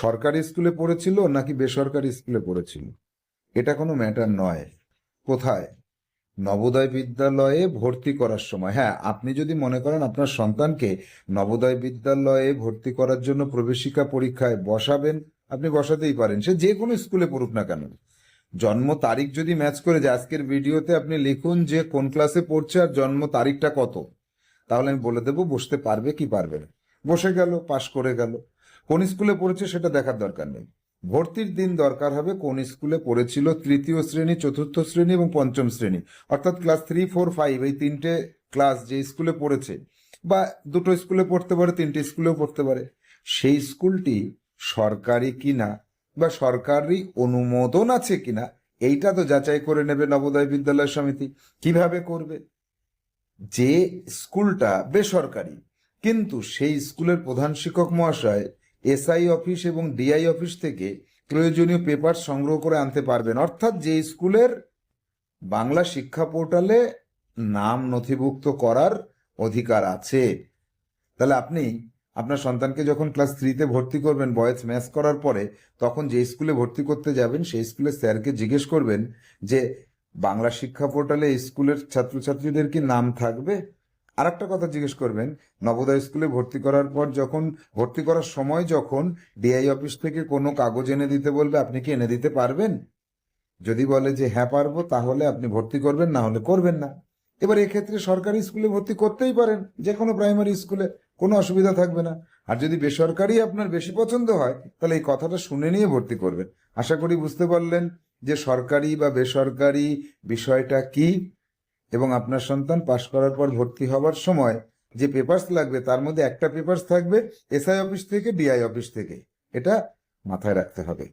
সরকারি স্কুলে পড়েছিল নাকি বেসরকারি স্কুলে পড়েছিল? এটা কোনো ম্যাটার নয়। কোথায়? নবোদয় বিদ্যালয়ে ভর্তি করার সময়। হ্যাঁ আপনি যদি মনে করেন আপনার সন্তানকে নবোদয় বিদ্যালয়ে ভর্তি করার জন্য প্রবেশিকা পরীক্ষায় বসাবেন, আপনি বসাতেই পারেন। সে যে কোনো স্কুলে পড়ুক না কেন। জন্ম তারিখ যদি ম্যাচ করে যে আজকের ভিডিওতে আপনি লিখুন যে কোন ক্লাসে পড়ছে আর জন্ম তারিখটা কত। তাহলে আমি বলে দেবো, বসতে পারবে কি পারবে না। বসে গেল পাশ করে গেল। কোন স্কুলে পড়েছে সেটা দেখার দরকার নেই। ভর্তির দিন দরকার হবে কোন স্কুলে পড়েছিল তৃতীয় শ্রেণি, চতুর্থ শ্রেণি এবং পঞ্চম শ্রেণি। অর্থাৎ ক্লাস থ্রি, ফোর, ফাইভ এই তিনটে ক্লাস যে স্কুলে পড়েছে বা দুটো স্কুলে পড়তে পারে, তিনটে স্কুলেও পড়তে পারে। সেই স্কুলটি সরকারি কিনা বা সরকারি অনুমোদন আছে কিনা, এইটা তো যাচাই করে নেবে নবোদয় বিদ্যালয় সমিতি। কীভাবে করবে? যে স্কুলটা বেসরকারি, কিন্তু সেই স্কুলের প্রধান শিক্ষক মহাশয় এসআই অফিস এবং ডিআই অফিস থেকে প্রয়োজনীয় পেপার সংগ্রহ করে আনতে পারবেন। অর্থাৎ যে স্কুলের বাংলা শিক্ষা পোর্টালে নাম নথিভুক্ত করার অধিকার আছে। তাহলে আপনি আপনার সন্তানকে যখন ক্লাস থ্রিতে ভর্তি করবেন, বয়েজ ম্যাচ করার পরে তখন যে স্কুলে ভর্তি করতে যাবেন, সেই স্কুলের স্যারকে জিজ্ঞেস করবেন যে, বাংলা শিক্ষা পোর্টালে স্কুলের ছাত্রছাত্রীদের কি নাম থাকবে? আর একটা কথা জিজ্ঞেস করবেন, নবোদয় স্কুলে ভর্তি করার পর যখন, ভর্তি করার সময় যখন ডিআই অফিস থেকে কোনো কাগজ এনে দিতে বলবে, আপনি কি এনে দিতে পারবেন? যদি বলে যে হ্যাঁ পারব, তাহলে আপনি ভর্তি করবেন, না হলে করবেন না। এবার এক্ষেত্রে সরকারি স্কুলে ভর্তি করতেই পারেন যে কোনো প্রাইমারি স্কুলে, কোনো অসুবিধা থাকবে না। আর যদি বেসরকারি আপনার বেশি পছন্দ হয়, তাহলে এই কথাটা শুনে নিয়ে ভর্তি করবেন। আশা করি বুঝতে পারলেন যে সরকারি বা বেসরকারি বিষয়টা কি। এবং আপনার সন্তান পাশ করার পর ভর্তি হওয়ার সময় যে পেপার্স লাগবে, তার মধ্যে একটা পেপার্স থাকবে এসআই অফিস থেকে ডিআই অফিস থেকে। এটা মাথায় রাখতে হবে।